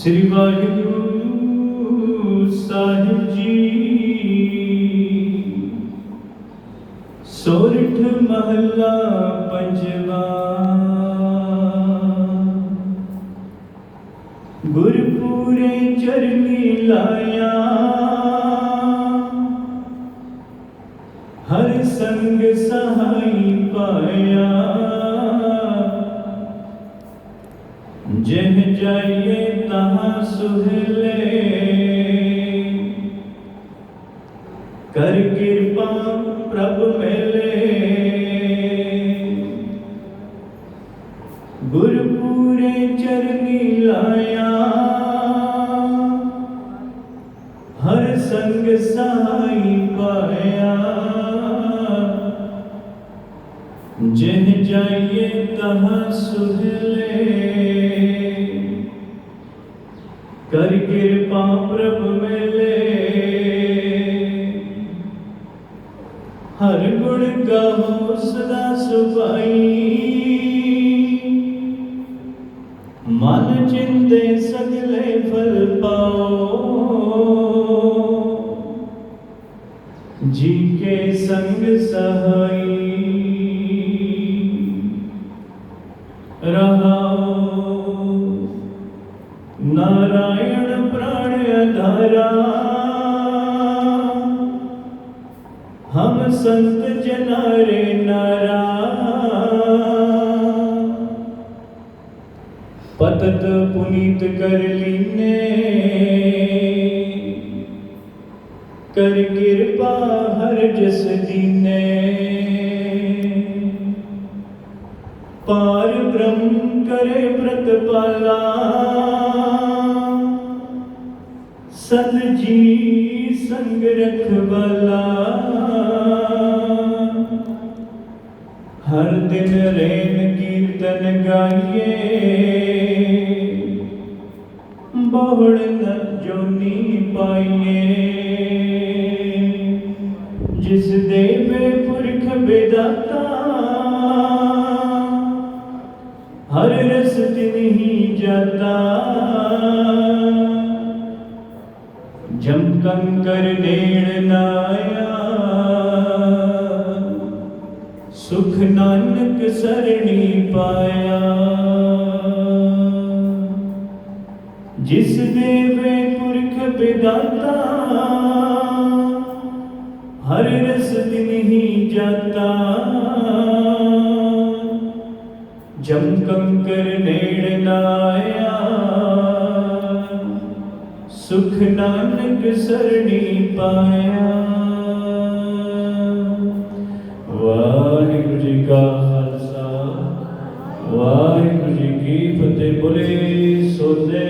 ਸ੍ਰੀ ਵਾਹਿਗੁਰੂ ਸਾਹਿਬ ਜੀ। ਸੋਰਠ ਮਹੱਲਾ ਪੰਜਵਾ। ਗੁਰਪੂਰੇ ਚਰਨੀ ਲਾਇਆ। ਹਰ ਸੰਗ ਸਹਾਈ ਪਾਇਆ। ਜਿਹ ਜਾਈਏ ਤਹਾਂ ਸੁਹਲੇ। ਕਰ ਕਿਰਪਾ ਪ੍ਰਭ ਮੇਲੇ। ਗੁਰਪੂਰੇ ਚਰਨੀ ਲਾਇਆ। ਹਰ ਸੰਗ ਸਾਈ ਜਿਹ ਜਾਈਏ ਤਹਾਂ ਸੁਹਲੇ ਕਰ ਕਿਰਪਾ ਪ੍ਰਭ ਮੇਲੇ ਹਰ ਗੁਣ ਗਾਵੋ ਸਦਾ ਸੁਭਾਈ ਮਨ ਚਿੰਦੇ ਸਗਲੇ ਫਲ ਪਾਓ ਜੀ ਕੇ ਸੰਗ ਸਹਾਈ ਰਹਾਓ। ਨਾਰਾਇਣ ਪ੍ਰਾਣ ਅਧਾਰਾ। ਹਮ ਸੰਤ ਜਨਾਰੇ ਨਾਰਾ। ਪਤਤ ਪੁਨੀਤ ਕਰ ਲੀਨੇ। ਕਰ ਕਿਰਪਾ ਹਰ ਜਸ ਦੀਨੇ। ਪਾਰ ਬ੍ਰਹਮ ਕਰੇ ਪ੍ਰਤਪਾਲਾ ਸਤ ਜੀ ਸੰਗ ਰਖਵਾਲਾ। ਹਰ ਦਿਨ ਰੇਨ ਕੀਰਤਨ ਗਾਈਏ। ਬਹੁੜ ਨ ਜੋਨੀ ਪਾਈਏ। ਜਿਸ ਦੇ ਦੇਵੇ ਪੁਰਖ ਬੇਦਾਤਾ ਹਰ ਰਸ ਤਿਨਹੀ ਜਾਤਾ ਜਮ ਕੰਕਰ ਨੇੜ ਨਾਇਆ ਸੁਖ ਨਾਨਕ ਸਰਣੀ ਪਾਇਆ। ਜਿਸ ਦੇਵੇ ਪੁਰਖ ਬਿਦਾਤਾ, ਹਰ ਰਸ ਤਿਨਹੀ ਸੁਖ ਨਾਨਕ ਸਰਣੀ ਪਾਇਆ। ਵਾਹਿਗੁਰੂ ਜੀ ਕਾ ਖਾਲਸਾ ਵਾਹਿਗੁਰੂ ਜੀ ਕੀ ਫਤਿਹ। ਬੋਲੇ ਸੋਦੇ